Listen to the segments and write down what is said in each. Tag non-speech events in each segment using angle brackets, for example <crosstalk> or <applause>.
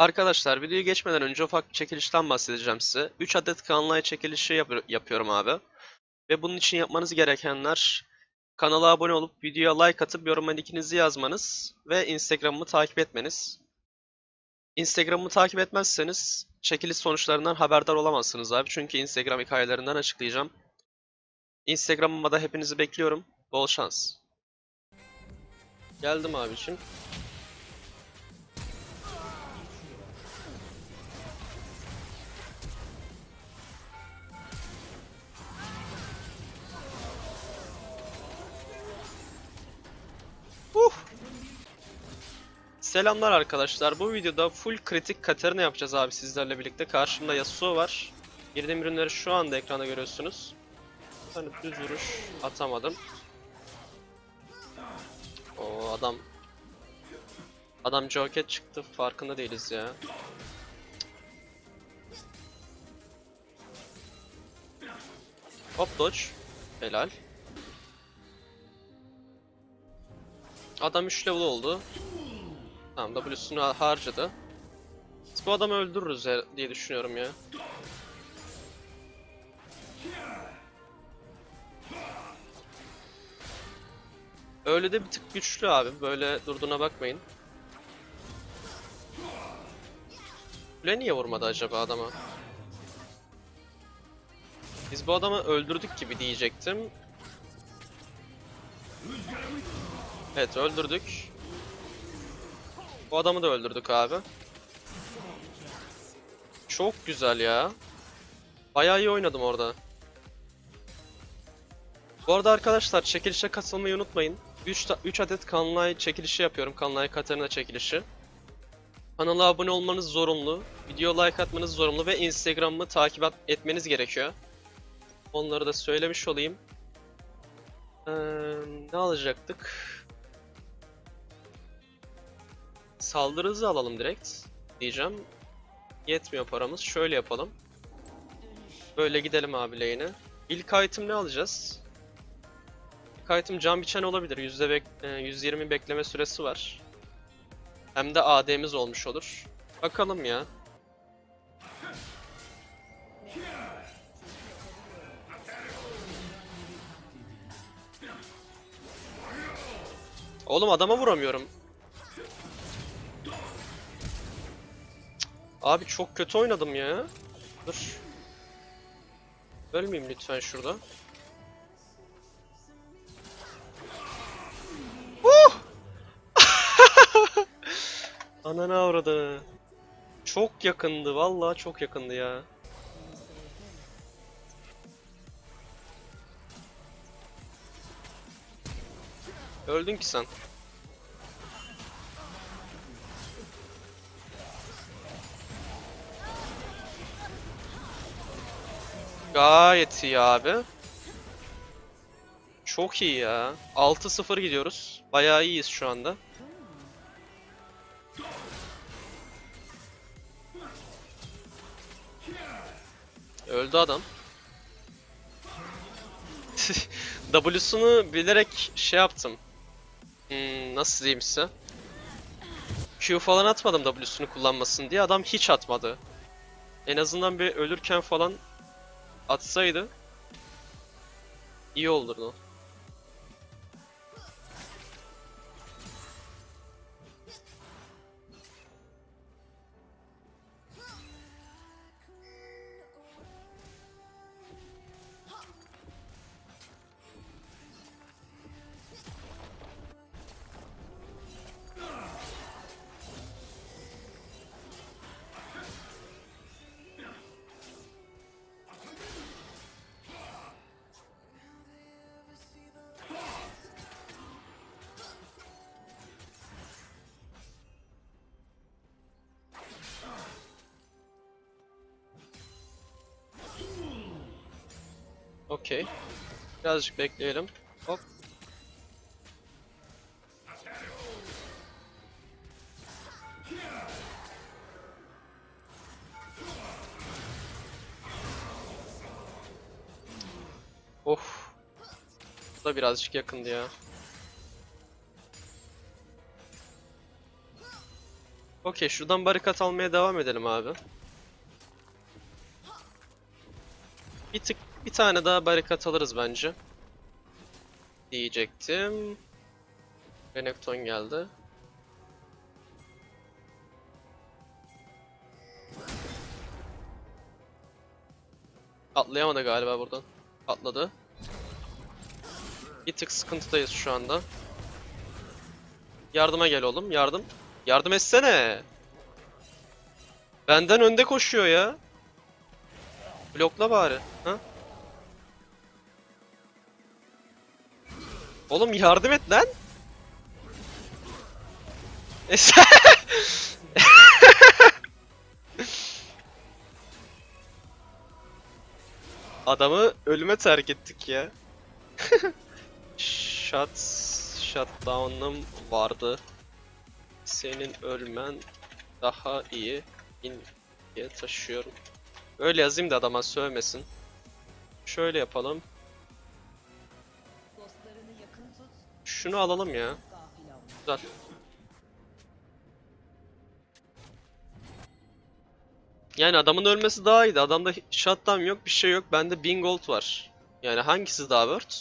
Arkadaşlar videoyu geçmeden önce ufak bir çekilişten bahsedeceğim size. 3 adet kanalay çekilişi yap- yapıyorum abi. Ve bunun için yapmanız gerekenler kanala abone olup videoya like atıp yoruma linkinizi yazmanız ve Instagram'ımı takip etmeniz. Instagram'ımı takip etmezseniz çekiliş sonuçlarından haberdar olamazsınız abi. Çünkü Instagram hikayelerinden açıklayacağım. Instagram'ıma da hepinizi bekliyorum. Bol şans. Geldim abiciğim. Selamlar arkadaşlar. Bu videoda full kritik Katarina yapacağız abi sizlerle birlikte. Karşımda Yasuo var. Girdiğim ürünleri şu anda ekranda görüyorsunuz. Tane düz vuruş atamadım. O adam Adam Joket çıktı farkında değiliz ya. Hop dodge. Helal. Adam 3 level oldu. Tamam W'sunu ha- harcadı. Biz bu adamı öldürürüz diye düşünüyorum ya. Öyle de bir tık güçlü abi. Böyle durduğuna bakmayın. Kule niye vurmadı acaba adama? Biz bu adamı öldürdük gibi diyecektim. Evet öldürdük. Bu adamı da öldürdük abi. Çok güzel ya. Bayağı iyi oynadım orada. Bu arada arkadaşlar çekilişe katılmayı unutmayın. 3, 3 adet Kanlay çekilişi yapıyorum. Kanlay Katarina çekilişi. Kanala abone olmanız zorunlu. Video like atmanız zorunlu ve Instagram'ımı takip etmeniz gerekiyor. Onları da söylemiş olayım. Ee, ne alacaktık? Saldırı hızı alalım direkt diyeceğim. Yetmiyor paramız. Şöyle yapalım. Böyle gidelim abi lane'e. İlk item ne alacağız? İlk item can biçen olabilir. Yüzde bek e, 120 bekleme süresi var. Hem de AD'miz olmuş olur. Bakalım ya. Oğlum adama vuramıyorum. Abi çok kötü oynadım ya. Dur. Ölmeyeyim lütfen şurada. Uh! <laughs> Ananı avradı. Çok yakındı vallahi çok yakındı ya. Öldün ki sen. Gayet iyi abi. Çok iyi ya. 6-0 gidiyoruz. Bayağı iyiyiz şu anda. Öldü adam. <laughs> W'sunu bilerek şey yaptım. Hmm, nasıl diyeyim size? Q falan atmadım W'sunu kullanmasın diye. Adam hiç atmadı. En azından bir ölürken falan atsaydı iyi olurdu. Okey. Birazcık bekleyelim. Hop. Of. Bu da birazcık yakındı ya. Okey şuradan barikat almaya devam edelim abi. Bir tık bir tane daha barikat alırız bence. Diyecektim. Renekton geldi. Atlayamadı galiba buradan. Atladı. Bir tık sıkıntıdayız şu anda. Yardıma gel oğlum, yardım. Yardım etsene. Benden önde koşuyor ya. Blokla bari. Ha? Oğlum yardım et lan. E Adamı ölüme terk ettik ya. Shut shutdown'ım vardı. Senin ölmen daha iyi in diye taşıyorum. Öyle yazayım da adama sövmesin. Şöyle yapalım. Şunu alalım ya. Güzel. Yani adamın ölmesi daha iyiydi. Adamda shutdown yok, bir şey yok. Bende 1000 gold var. Yani hangisi daha worth?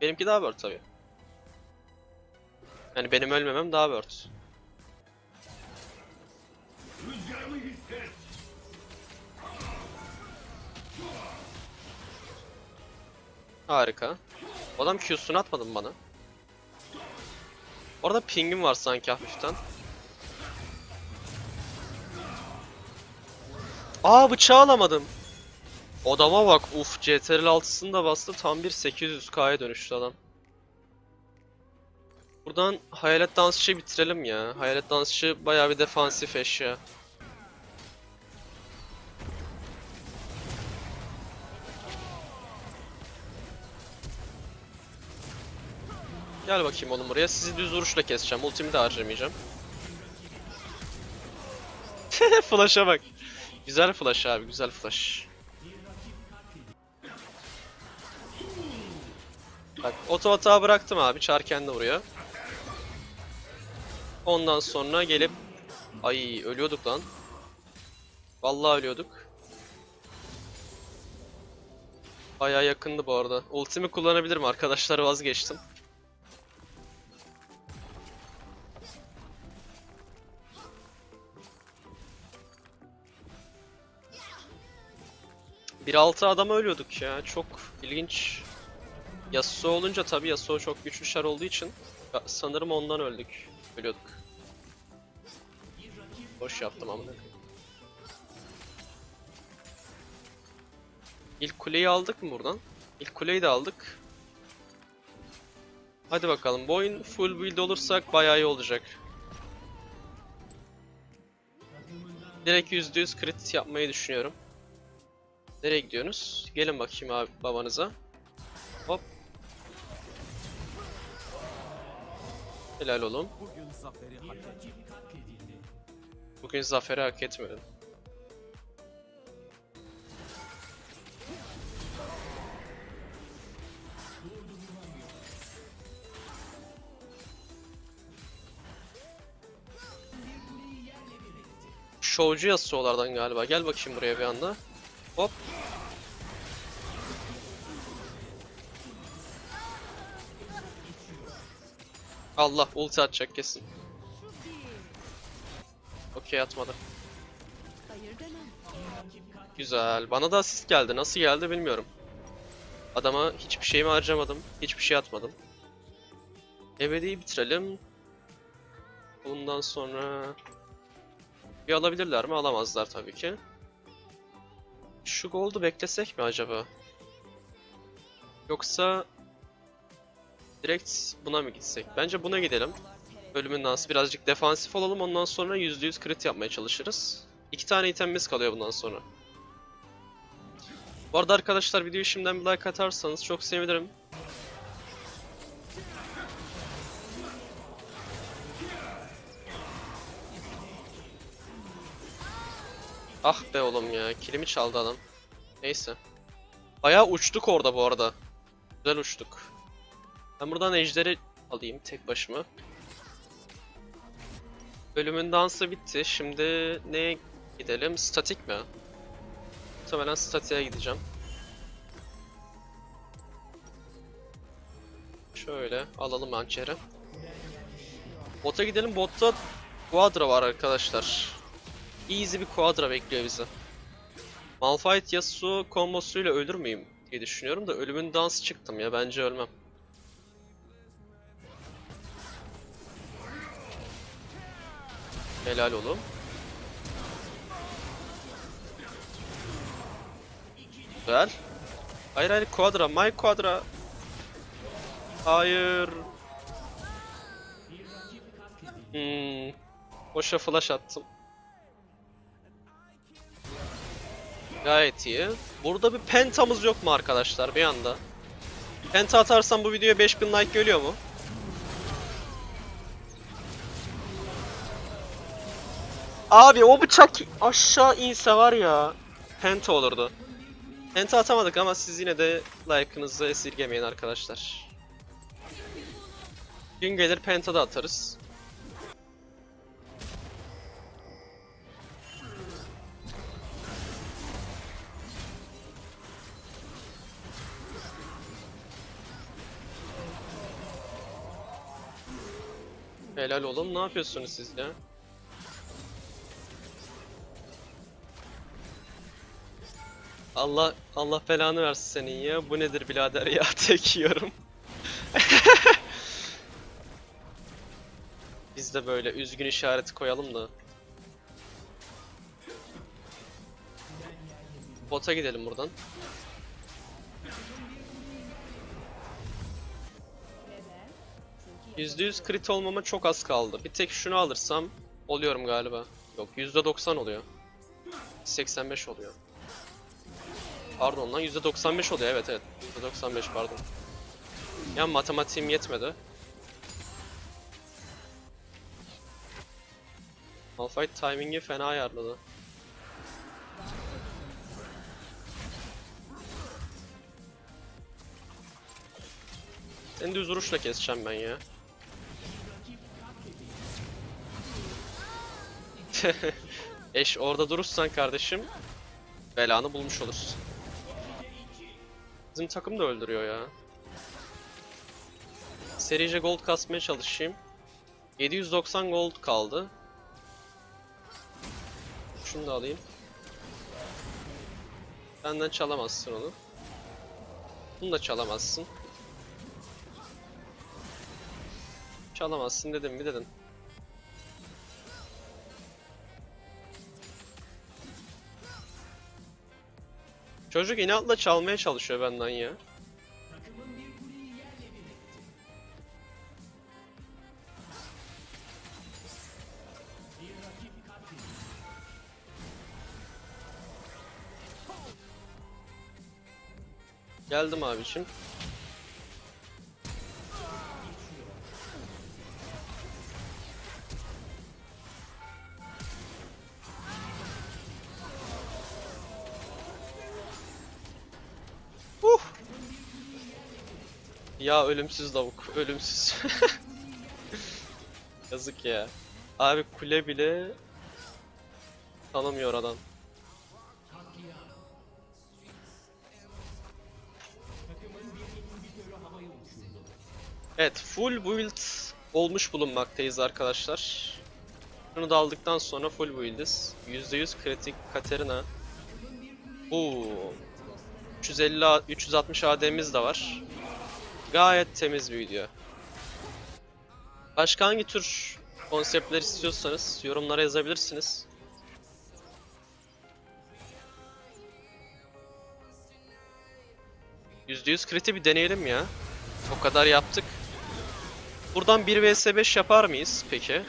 Benimki daha worth tabii. Yani benim ölmemem daha worth. Harika. O adam Q'sunu atmadı mı bana? Orada pingim var sanki hafiften. Aa bıçağı alamadım. Odama bak uf CTRL 6'sını da bastı tam bir 800k'ya dönüştü adam. Buradan hayalet dansçıyı bitirelim ya. Hayalet dansçı bayağı bir defansif eşya. Gel bakayım oğlum buraya. Sizi düz vuruşla keseceğim. Ultimi de harcamayacağım. <laughs> Flash'a bak. Güzel flash abi, güzel flash. Bak oto hata bıraktım abi. Çar kendi vuruyor. Ondan sonra gelip ay ölüyorduk lan. Vallahi ölüyorduk. Bayağı yakındı bu arada. Ultimi kullanabilirim arkadaşlar vazgeçtim. Bir altı adama ölüyorduk ya. Çok ilginç. Yasuo olunca tabii Yasuo çok güçlü şar olduğu için sanırım ondan öldük. Ölüyorduk. Boş yaptım koyayım. İlk kuleyi aldık mı buradan? İlk kuleyi de aldık. Hadi bakalım. Bu oyun full build olursak bayağı iyi olacak. Direkt %100 crit yapmayı düşünüyorum. Nereye gidiyorsunuz? Gelin bakayım abi babanıza. Hop. Helal oğlum. Bugün zaferi hak ettim. Bugün zaferi hak etmedin. Şovcu Yasuo'lardan galiba. Gel bakayım buraya bir anda. Hop. Allah ulti atacak kesin. Okey atmadı. Güzel. Bana da asist geldi. Nasıl geldi bilmiyorum. Adama hiçbir şeyimi harcamadım. Hiçbir şey atmadım. Ebedi'yi bitirelim. Bundan sonra... Bir alabilirler mi? Alamazlar tabii ki. Şu gold'u beklesek mi acaba? Yoksa... Direkt buna mı gitsek? Bence buna gidelim. Bölümün dansı birazcık defansif olalım ondan sonra %100 crit yapmaya çalışırız. İki tane itemimiz kalıyor bundan sonra. Bu arada arkadaşlar videoyu şimdiden bir like atarsanız çok sevinirim. Ah be oğlum ya, kilimi çaldı adam. Neyse. Bayağı uçtuk orada bu arada. Güzel uçtuk. Ben buradan ejderi alayım tek başıma. Bölümün dansı bitti. Şimdi neye gidelim? Statik mi? Muhtemelen statiğe gideceğim. Şöyle alalım hançeri. Bota gidelim. Botta Quadra var arkadaşlar. Easy bir Quadra bekliyor bizi. Malphite Yasuo kombosuyla ölür müyüm diye düşünüyorum da ölümün dansı çıktım ya bence ölmem. Helal oğlum. Güzel. Hayır hayır Quadra, my Quadra. Hayır. Hmm. Boşa flash attım. Gayet iyi. Burada bir pentamız yok mu arkadaşlar bir anda? Penta atarsam bu videoya 5000 like geliyor mu? Abi o bıçak aşağı inse var ya. Penta olurdu. Penta atamadık ama siz yine de like'ınızı esirgemeyin arkadaşlar. Gün gelir penta da atarız. Helal oğlum ne yapıyorsunuz siz ya? Allah Allah belanı versin senin ya. Bu nedir birader ya <laughs> tek yiyorum. <laughs> Biz de böyle üzgün işareti koyalım da. Bota gidelim buradan. %100 crit olmama çok az kaldı. Bir tek şunu alırsam oluyorum galiba. Yok %90 oluyor. 85 oluyor. Pardon lan %95 oluyor evet evet. %95 pardon. Ya matematiğim yetmedi. Malphite timing'i fena ayarladı. Seni düz vuruşla keseceğim ben ya. <laughs> Eş orada durursan kardeşim belanı bulmuş olursun. Bizim takım da öldürüyor ya. Serice gold kasmaya çalışayım. 790 gold kaldı. Şunu da alayım. Benden çalamazsın onu. Bunu da çalamazsın. Çalamazsın dedim mi dedim. Çocuk inatla çalmaya çalışıyor benden ya. Geldim abiciğim. Ya ölümsüz lavuk, ölümsüz. <laughs> Yazık ya. Abi kule bile tanımıyor adam. Evet, full build olmuş bulunmaktayız arkadaşlar. Bunu da aldıktan sonra full build'iz. %100 kritik Katerina. Oo. 350 A- 360 AD'miz de var. Gayet temiz bir video. Başka hangi tür konseptler istiyorsanız yorumlara yazabilirsiniz. %100 kriti bir deneyelim ya. O kadar yaptık. Buradan 1 vs 5 yapar mıyız peki?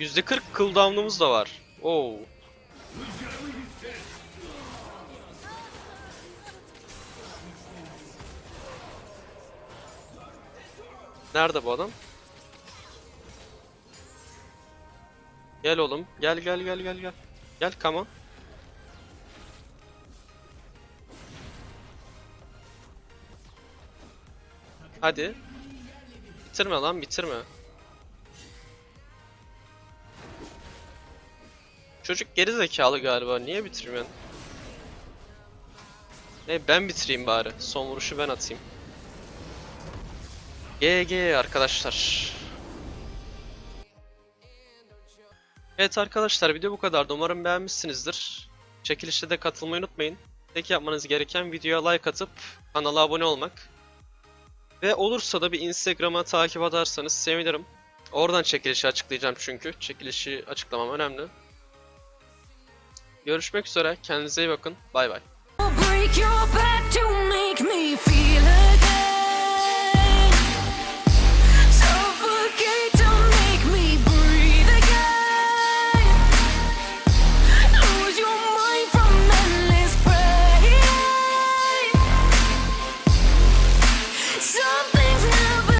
%40 cooldown'umuz da var. Oo. Nerede bu adam? Gel oğlum. Gel gel gel gel gel. Gel come on. Hadi. Bitirme lan bitirme. Çocuk geri zekalı galiba. Niye bitireyim ben? Ne ben bitireyim bari. Son vuruşu ben atayım. GG arkadaşlar. Evet arkadaşlar video bu kadardı. Umarım beğenmişsinizdir. Çekilişte de katılmayı unutmayın. Tek yapmanız gereken videoya like atıp kanala abone olmak. Ve olursa da bir Instagram'a takip ederseniz sevinirim. Oradan çekilişi açıklayacağım çünkü. Çekilişi açıklamam önemli. Görüşmek üzere. Kendinize iyi bakın. Bay bay.